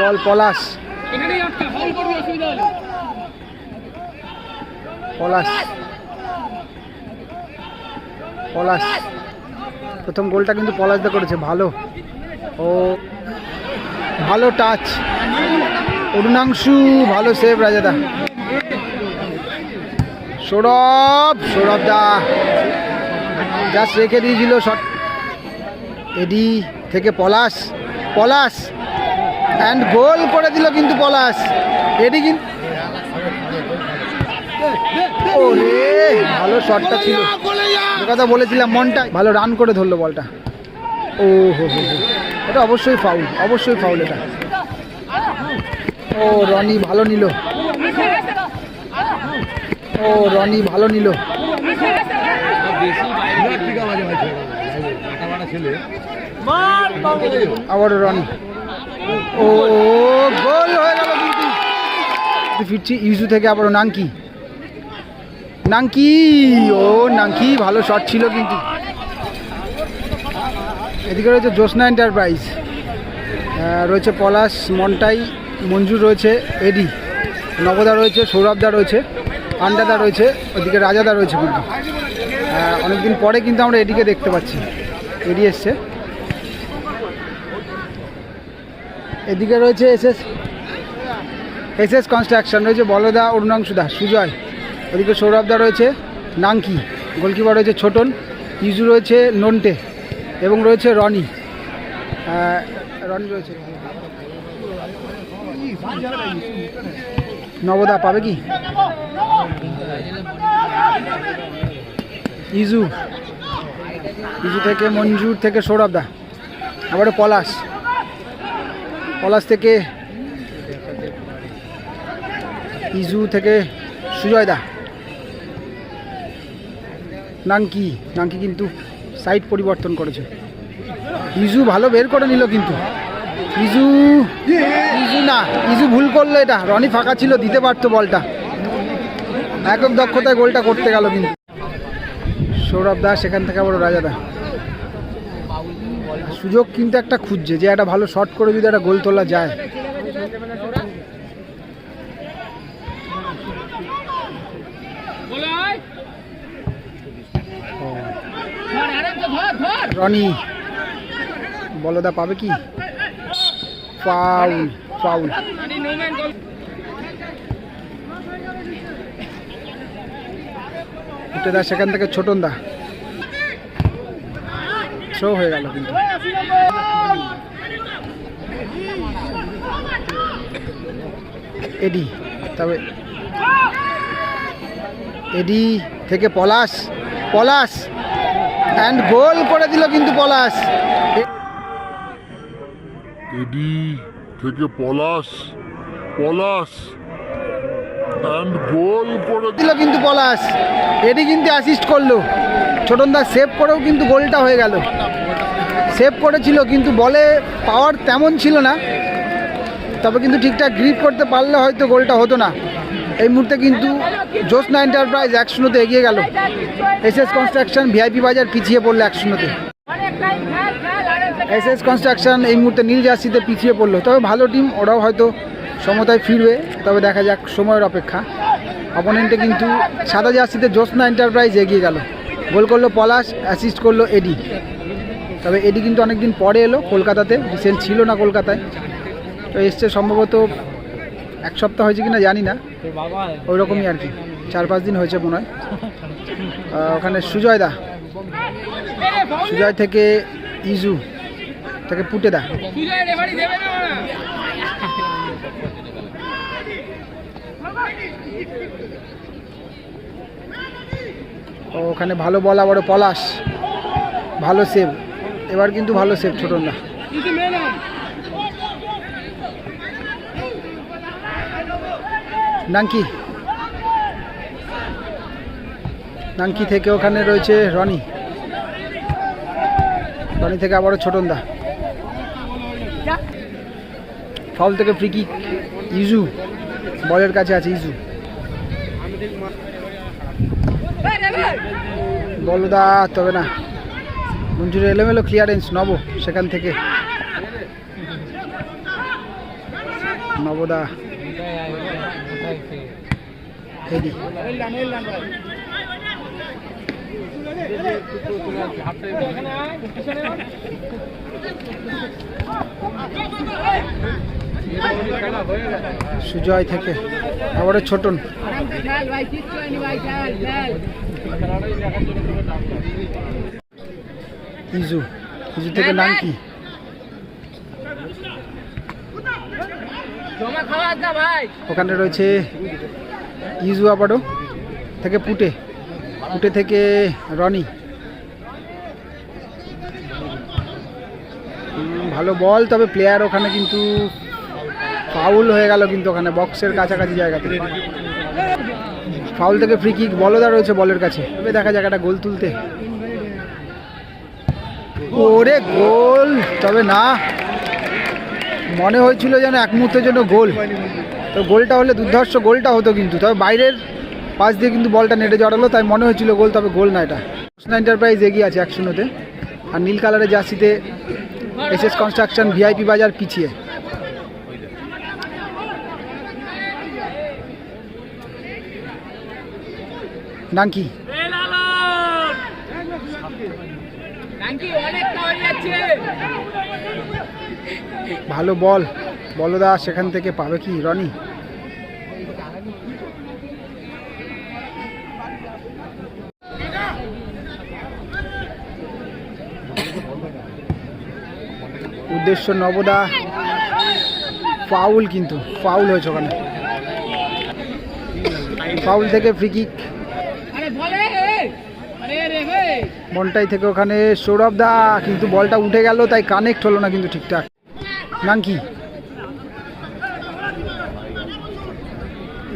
বল, পলাশ। পলাশ। পলাশ। প্রথম গোলটা কিন্তু পলাশদা করেছে, ভালো। ও, ভালো টাচ অরুণাংশু, ভালো সেভ রাজাদা সৌরভ সৌরভ দা। জাস্ট রেখে দিয়েছিল শট এডি থেকে পলাশ। পলাশ। অ্যান্ড গোল করে দিল কিন্তু পলাশ। এডি কিন্তু ওরে ভালো শটটা ছিল। কথা বলেছিলাম মনটা ভালো রান করে ধরলো বলটা। ও হো হো হো। এটা অবশ্যই ফাউল অবশ্যই ফাউল এটা। ও রনি ভালো নিল। ও রনি ভালো নিল। আবারও রনি। ও, গোল হয়ে গেল কিন্তু। ফিরছি ইউজু থেকে আবারও নাঙ্কি। নাঙ্কি, ও, নাঙ্কি, ভালো শট ছিল কিন্তু। এদিকে রয়েছে জ্যোৎস্না এন্টারপ্রাইজ রয়েছে পলাশ, মন্টাই, মঞ্জুর রয়েছে, এডি। নবদা রয়েছে সৌরভদা রয়েছে আন্ডাদা রয়েছে, ওদিকে রাজাদা রয়েছে কিন্তু। অনেকদিন পরে কিন্তু আমরা এডিকে দেখতে পাচ্ছি। এডি এসছে। এদিকে রয়েছে এসএস এসএস কনস্ট্রাকশন, রয়েছে বলদা, অরুণাংশুদা, সুজয়। ওদিকে সৌরভদা রয়েছে, নাঙ্কি। গোলকিপার রয়েছে ছোটন, ইজু রয়েছে নন্টে, এবং রয়েছে রনি। রনি রয়েছে। নবদা পাবে কি? ইজু। ইজু থেকে মঞ্জুর থেকে সৌরভদা। আবারও পলাশ। পলাশ থেকে ইজু থেকে সুজয় দা নাঙ্কি নাঙ্কি কিন্তু সাইড পরিবর্তন করেছে। ইজু ভালো বের করে নিল কিন্তু। ইজু ইজু না, ইজু ভুল করল এটা। রনি ফাঁকা ছিল, দিতে পারতো বলটা। একক দক্ষতায় গোলটা করতে গেল কিন্তু। সৌরভ দাস সেখান থেকে আবার রাজা দা। সুযোগ কিন্তু একটা খুঁজছে যে একটা ভালো শট করে যদি একটা গোল তোলা যায়। রনি বলদা পাবে কি? ফাউল দা সেখান থেকে ছোটন দা শো হয়ে গেল কিন্তু। এডি, তবে এডি থেকে পলাশ পলাশ অ্যান্ড গোল করে দিল কিন্তু পলাশ। এডি থেকে পলাশ পলাশ। দিল কিন্তু পলাশ। এডি কিন্তু অ্যাসিস্ট করল। ছোটন দা সেভ করেও কিন্তু গোলটা হয়ে গেল। সেভ করেছিল কিন্তু বলে পাওয়ার তেমন ছিল না। তবে কিন্তু ঠিকঠাক গ্রিপ করতে পারলে হয়তো গোলটা হতো না। এই মুহূর্তে কিন্তু জ্যোৎস্না এন্টারপ্রাইজ এক এগিয়ে গেল। এস এস কনস্ট্রাকশন ভিআইপি বাজার পিছিয়ে পড়ল এক এস এস কনস্ট্রাকশন এই মুহূর্তে নীল জার্সিতে পিছিয়ে পড়ল। তবে ভালো টিম ওরাও হয়তো সমতায় ফিরবে, তবে দেখা যাক সময়ের অপেক্ষা। অপোনেন্টে কিন্তু সাদা জার্সিতে জ্যোৎস্না এন্টারপ্রাইজ এগিয়ে গেল। গোল করল পলাশ অ্যাসিস্ট করল এডি। তবে এডি কিন্তু অনেকদিন পরে এলো কলকাতাতে রিসেন্ট ছিল না কলকাতায়। তো এসছে সম্ভবত এক সপ্তাহ হয়েছে কিনা জানি না। ওই রকমই আর কি, চার পাঁচ দিন হয়েছে মনে হয়। ওখানে সুজয় দা। সুজয় থেকে ইজু, থেকে পুটে দা। ওখানে ভালো বল আবারও পলাশ। ভালো সেভ এবার কিন্তু ভালো সেভ ছোটন কিন্তু মেন নাঙ্কি। নাঙ্কি থেকে ওখানে রয়েছে রনি। রনি থেকে আবারও ছোটন দা ফাউল থেকে ফ্রি কিক ইজু বলের কাছে আছে, ইজু। বলদা তবে না। মঞ্জুর এলোমেলো ক্লিয়ারেন্স নব সেখান থেকে। নবদা হেডি সুজয় থেকে। আবারও ছোটন। ইজু ইজু থেকে নাম কি? ওখানে রয়েছে ইজু আবারও থেকে পুটে। পুটে থেকে রনি। ভালো বল তবে প্লেয়ার ওখানে কিন্তু ফাউল হয়ে গেল কিন্তু ওখানে বক্সের কাছাকাছি জায়গাতে ফাউল থেকে ফ্রি কিক বলদা রয়েছে বলের কাছে। তবে দেখা যাক একটা গোল তুলতে। ওরে গোল তবে না, মনে হয়েছিল যেন এক মুহূর্তের জন্য গোল তো গোলটা হলে দুর্ধর্ষ গোলটা হতো কিন্তু, তবে বাইরের পাশ দিয়ে কিন্তু বলটা নেটে জড়ালো, তাই মনে হয়েছিল গোল তবে গোল না এটা। কৃষ্ণা এন্টারপ্রাইজ এগিয়ে আছে এক আর নীল কালারের জার্সিতে এস এস কনস্ট্রাকশন ভিআইপি বাজার পিছিয়ে। হয়ে যাচ্ছে ভালো বল। বলদা, সেখান থেকে পাবে কি রনি? উদ্দেশ্য নবদা। ফাউল কিন্তু, ফাউল হয়েছে ওখানে। ফাউল থেকে ফ্রি কিক আরে বলে আরে রে মনটাই থেকে ওখানে সৌরভ দা, কিন্তু বলটা উঠে গেল, তাই কানেক্ট হলো না কিন্তু ঠিকঠাক। নাঙ্কি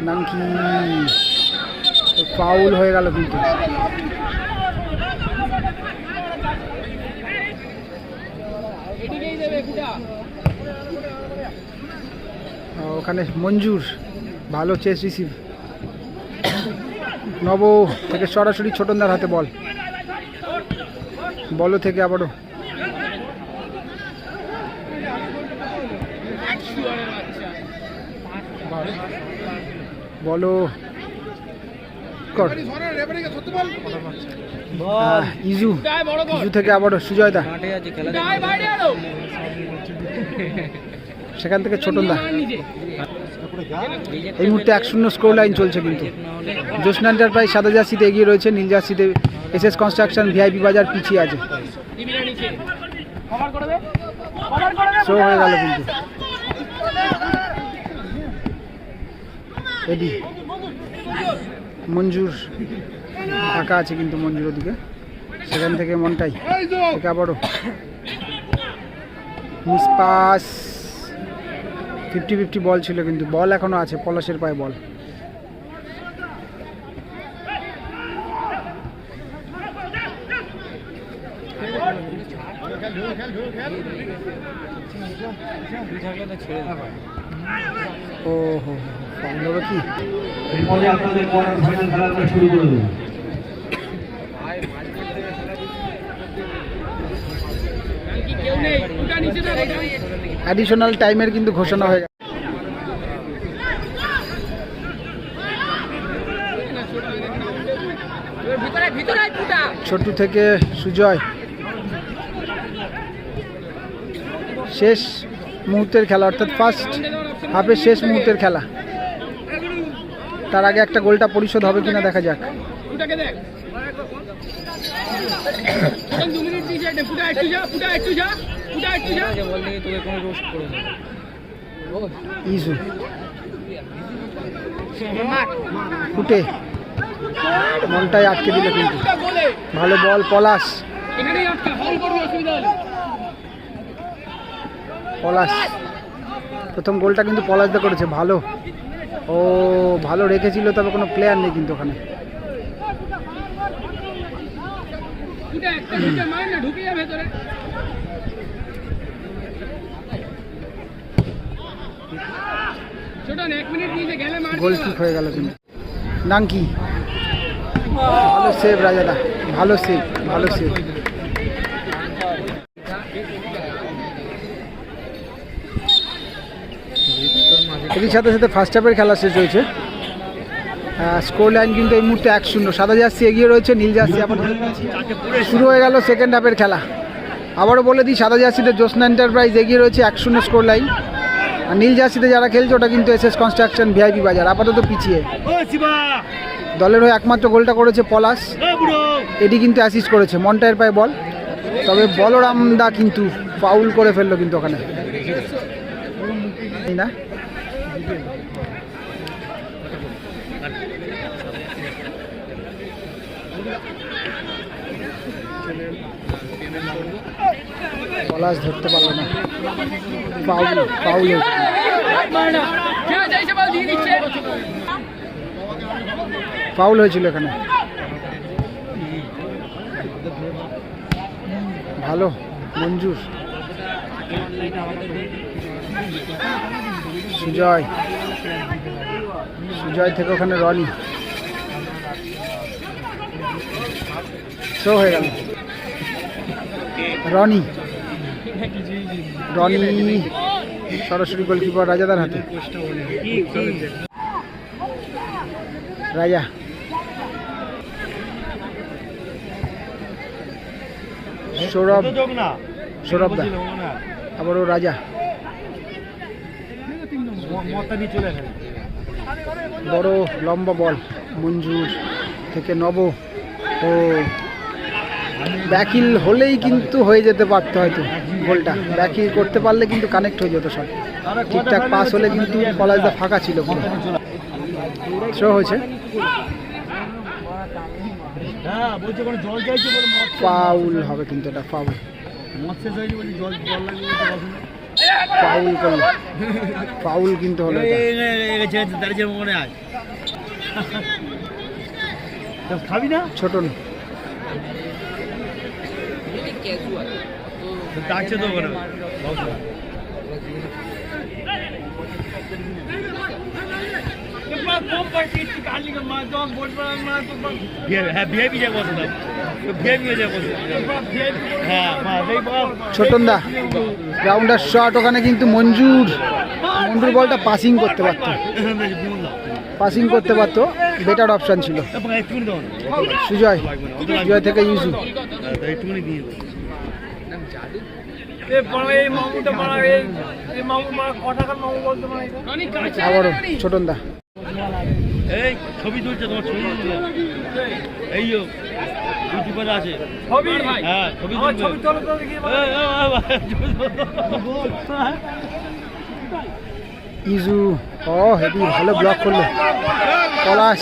নাঙ্কি ফাউল হয়ে গেল কিন্তু। ওখানে মঞ্জুর, ভালো চেস রিসিভ নব থেকে সরাসরি ছোটনদার হাতে বল বলো থেকে আবারও। বলো। কর। ইজু ইজু থেকে আবারও সুজয় দা ফুটায় বাইরে আলো সেখান থেকে এই মুহূর্তে এক শূন্য স্কোর লাইন চলছে কিন্তু। জ্যোৎস্না এন্টারপ্রাইজ সাদা জার্সিতে এগিয়ে রয়েছে নীল জার্সিতে এস এস কনস্ট্রাকশন ভিআইপি বাজার পিছিয়ে আছে। শো হয়ে গেল কিন্তু। মঞ্জুর। ফাঁকা আছে কিন্তু মঞ্জুর ওদিকে। সেখান থেকে মনটাই। থেকে আবারও। Miss pass fifty fifty ball ছিল কিন্তু। বল এখনও আছে, পলাশের পায়ে বল ও হো ফাউল কি এরপরে আপনাদের কোয়ার্টার ফাইনাল খেলাটা শুরু করে দেবো। কি কেউ নেই ফুটা নিচে দেবে অ্যাডিশনাল টাইমের কিন্তু ঘোষণা হয়ে গেছে। ভিতরে ভিতরে ছোটু থেকে সুজয়। শেষ। মুহূর্তের খেলা অর্থাৎ ফার্স্ট হাফের শেষ মুহূর্তের খেলা। তার আগে একটা গোলটা পরিশোধ হবে কিনা দেখা যাক। ফুটা একটু যা ফুটা একটু যা ফুটা একটু যা। ইজু মার। ফুটে। মনটাই আটকে দিল কিন্তু। ভালো বল পলাশ। এখানেই আটকা ফল করবে অসুবিধা হলে। পলাশ। প্রথম গোলটা কিন্তু পলাশ পলাশদা করেছে, ভালো। ও ভালো রেখেছিল, তবে কোনো প্লেয়ার নেই কিন্তু ওখানে। গেলে কিক হয়ে গেল কিন্তু। নাঙ্কি ভালো সেভ রাজাদা। ভালো সেভ ভালো সেভ এটির সাথে সাথে ফার্স্ট হাফের খেলা শেষ হয়েছে। স্কোর লাইন কিন্তু এই মুহূর্তে এক শূন্য। সাদা জার্সি এগিয়ে রয়েছে, নীল জার্সি আপাতত। শুরু হয়ে গেল সেকেন্ড হাফের খেলা। আবারও বলে দিই, সাদা জার্সিতে জ্যোৎস্না এন্টারপ্রাইজ এগিয়ে রয়েছে, এক শূন্য স্কোর লাইন আর নীল জার্সিতে যারা খেলছে, ওটা কিন্তু এস এস কনস্ট্রাকশন ভিআইপি বাজার, আপাতত পিছিয়ে। দলের হয়ে একমাত্র গোলটা করেছে পলাশ। এটি কিন্তু অ্যাসিস্ট করেছে মন্টায়ের পায়ে বল। তবে বলরাম দা কিন্তু ফাউল করে ফেলল কিন্তু ওখানে। না? পলাশ ধরতে পারল না। দিচ্ছে ফাউল হয়েছিল এখানে। ভালো, মঞ্জুর। সুজয়। সুজয় থেকে ওখানে রনি। শো হয়ে গেল। রনি। রনি সরাসরি গোলকিপার রাজাদার হাতে। রাজা। সৌরভ। সৌরভ দা। আবারও রাজা। বড় লম্বা বল। মঞ্জুর থেকে নব। ও ব্যাকিল হলেই কিন্তু হয়ে যেতে পারতো হয়তো। গোলটা ব্যাকিল করতে পারলে কিন্তু কানেক্ট হয়ে যেত সব। ঠিকঠাক পাস হলে কিন্তু কলেজটা ফাঁকা ছিল শো হয়েছে। হ্যাঁ ফাউল হবে কিন্তু এটা ফাউল। ফাউল করল ফাউল কিন্তু হলো খাবি না? ছোট না। ডাকছে তো ওখানে। হ্যাঁ হয়ে যায় বসে হ্যাঁ মা এই বাপ ছোটন দা গ্রাউন্ডার শট ওখানে কিন্তু মঞ্জুর। মঞ্জুর বলটা পাসিং করতে পারতো। পাসিং করতে পারতো বেটার অপশন ছিল। সুজয় সুজয় থেকে ইউজু হ্যাঁ, তা একটুখানি দিয়ে দাও রনি কাছে আবারও ছোটন দা এই ছবি তুলছে তোমার ছবি? এই আছে। ছবি? ভাই হ্যাঁ ছবি ইউজু ও হেভি ভালো ব্লক করল। পলাশ।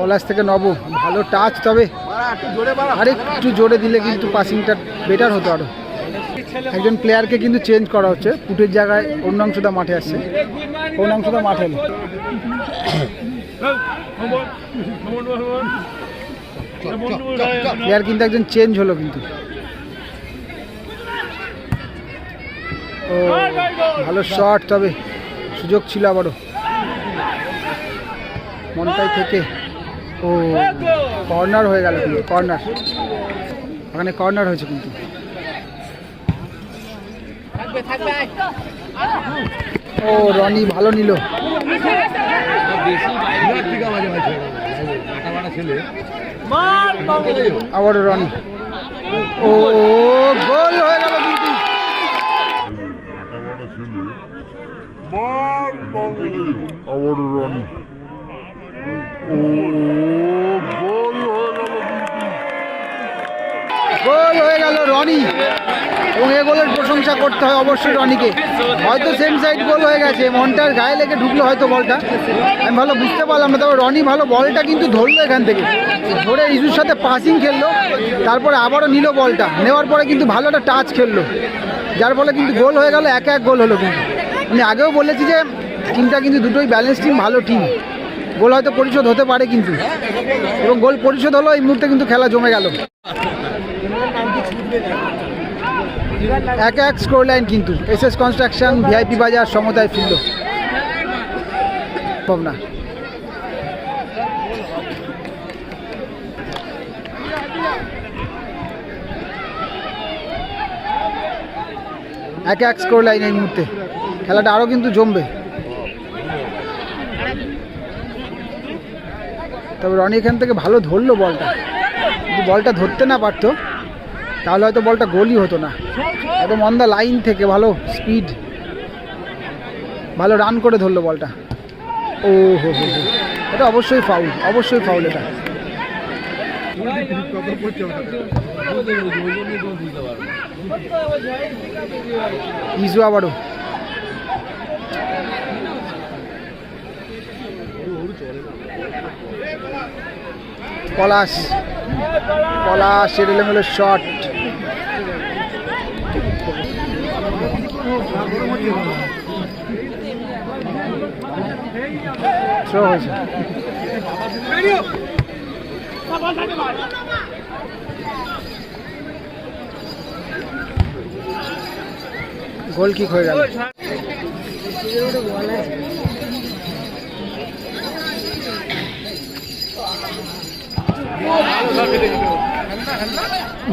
পলাশ থেকে নব, ভালো টাচ তবে। আরেকটু জোরে দিলে কিন্তু পাসিংটা বেটার হতো আরও। একজন প্লেয়ারকে কিন্তু চেঞ্জ করা হচ্ছে। পুটের জায়গায় অন্যাংশদা মাঠে আসছে। অন্য অংশটা মাঠে এলো। প্লেয়ার কিন্তু একজন চেঞ্জ হলো কিন্তু। ও, ভালো শট তবে। সুযোগ ছিল আবারও। মনটাই থেকে ও কর্নার হয়ে গেল কিন্তু কর্নার। ওখানে কর্নার হয়েছে কিন্তু। ও রনি ভালো নিল। আবারও রনি। ও গোল হয়ে গেল কিন্তু। আবার রান। গোল হয়ে গেল গোল হয়ে গেল রনি। এবং এ গোলের প্রশংসা করতে হয় অবশ্যই রনিকে। হয়তো সেম সাইড গোল হয়ে গেছে, মনটার গায়ে লেগে ঢুকলো হয়তো বলটা। আমি ভালো বুঝতে পারলাম না, তবে রনি ভালো বলটা কিন্তু ধরলো এখান থেকে। ধরে ইস্যুর সাথে পাসিং খেললো, তারপরে আবারও নিল বলটা। নেওয়ার পরে কিন্তু ভালো একটা টাচ খেললো। যার ফলে কিন্তু গোল হয়ে গেল, এক এক গোল হলো কিন্তু। আমি আগেও বলেছি যে টিমটা কিন্তু দুটোই ব্যালেন্স টিম ভালো টিম গোল হয়তো পরিশোধ হতে পারে কিন্তু। এবং গোল পরিশোধ হলো এই মুহূর্তে কিন্তু খেলা জমে গেল। এক এক স্কোর লাইন কিন্তু। S S construction VIP Bazar, সমতায় ফিরল। ভাবনা। এক এক স্কোর লাইন এই মুহূর্তে। খেলাটা আরও কিন্তু জমবে। তবে রনি এখান থেকে ভালো ধরলো বলটা। যদি বলটা ধরতে না পারতো, তাহলে হয়তো বলটা গোলই হতো না। একদম অন দ্য লাইন থেকে ভালো স্পিড ভালো রান করে ধরলো বলটা। ও হো হো হো, এটা অবশ্যই ফাউল অবশ্যই ফাউল এটা। ইজু আবারও। পলাশ। পলাশ এলোমেলো শট গোল কিক হয়ে গেল।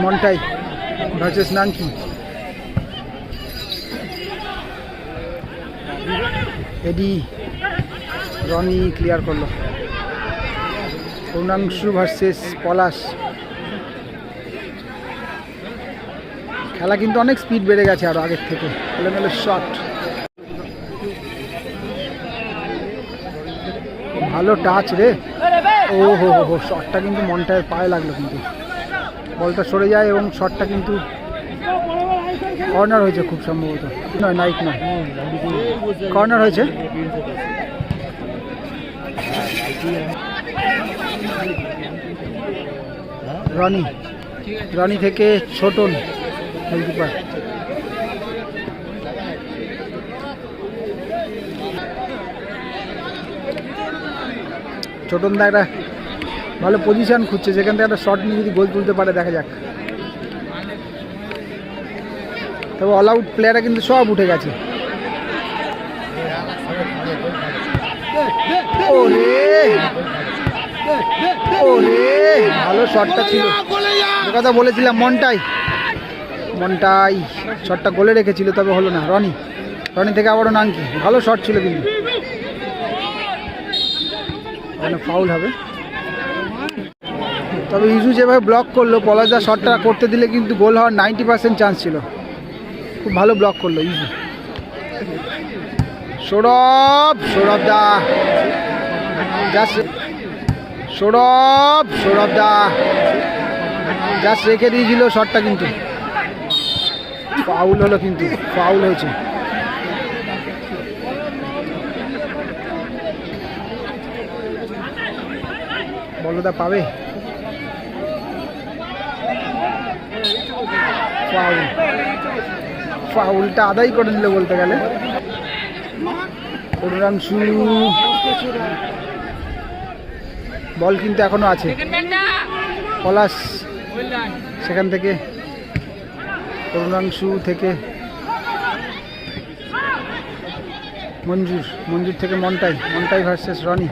মন্টাই ভার্সেস নানকি এডি রনি ক্লিয়ার করল। পূর্ণাংশু ভার্সেস পলাশ খেলা কিন্তু অনেক স্পিড বেড়ে গেছে আরও আগের থেকে। এলোমেলো শট ভালো টাচ রে। ও হো হো হো শটটা কিন্তু মনটায় পায়ে লাগল কিন্তু। বলটা সরে যায় এবং শটটা কিন্তু কর্নার হয়েছে খুব সম্ভবত। নয় নাইট নয় কর্নার হয়েছে। রনি রনি থেকে ছোটন গোলকিপার ছোটন দা একটা ভালো পজিশন খুঁজছে যেখান থেকে একটা শট নিয়ে যদি গোল তুলতে পারে, দেখা যাক। তবে অল আউট প্লেয়াররা কিন্তু সব উঠে গেছে। ভালো শটটা ছিল। কথা বলেছিলাম, মনটাই। মনটাই। শটটা গোলে রেখেছিল, তবে হলো না। রনি। রনি থেকে আবারও নাঙ্কি ভালো শট ছিল কিন্তু। ফাউল হবে। তবে ইজু যেভাবে ব্লক করল পলাশদা শটটা করতে দিলে কিন্তু গোল হওয়ার নাইনটি পার্সেন্ট চান্স ছিল। খুব ভালো ব্লক করল ইজু। সৌরভ সৌরভ দা। সৌরভ সৌরভ দা। জাস্ট রেখে দিয়েছিল শটটা কিন্তু। ফাউল হলো কিন্তু ফাউল হয়েছে। বলদা পাবে? ফাউল। ফাউলটা আদায় করে নিল বলতে গেলে। অরুণাংশু। বল কিন্তু এখনও আছে। পলাশ সেখান থেকে। করুণাংশু থেকে। মঞ্জুর মঞ্জুর থেকে মন্টাই মন্টাই ভার্সেস রনি।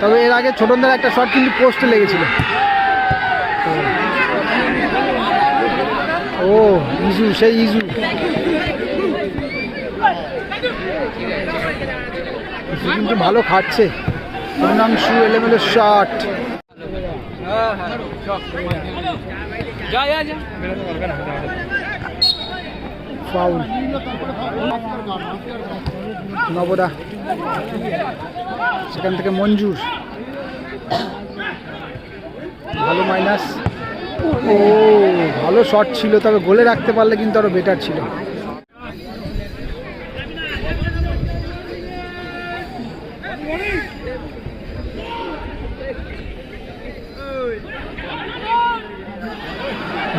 তবে এর আগে ছোটনদার একটা শট কিন্তু পোস্টে লেগেছিল। ও, ইজু, সেই ইজু। কিন্তু ভালো খাচ্ছে। পূর্ণাংশু এলেমেলো শট ফাউল নবদা। সেখান থেকে মঞ্জুর। ভালো মাইনাস ও, ভালো শট ছিল, তবে গোলে রাখতে পারলে কিন্তু আরও বেটার ছিল।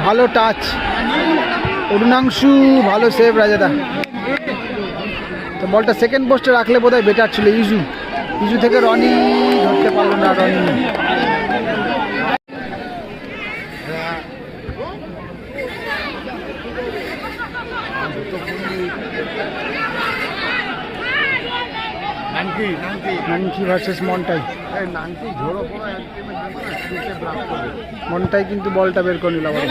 ভালো টাচ অরুণাংশু, ভালো সেভ রাজাদা। তো বলটা সেকেন্ড পোস্টে রাখলে বোধহয় বেটার ছিল ইজু ইজু থেকে রনি ধরতে পারল না রনি নানকি ভার্সেস মন্টাই মন্টাই কিন্তু বলটা বের করে নিল আবার।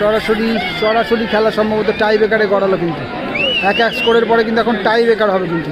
সরাসরি সরাসরি খেলা সম্ভবত টাই ব্রেকারে গড়ালো কিন্তু। এক এক স্কোরের পরে কিন্তু এখন টাই ব্রেকার হবে কিন্তু।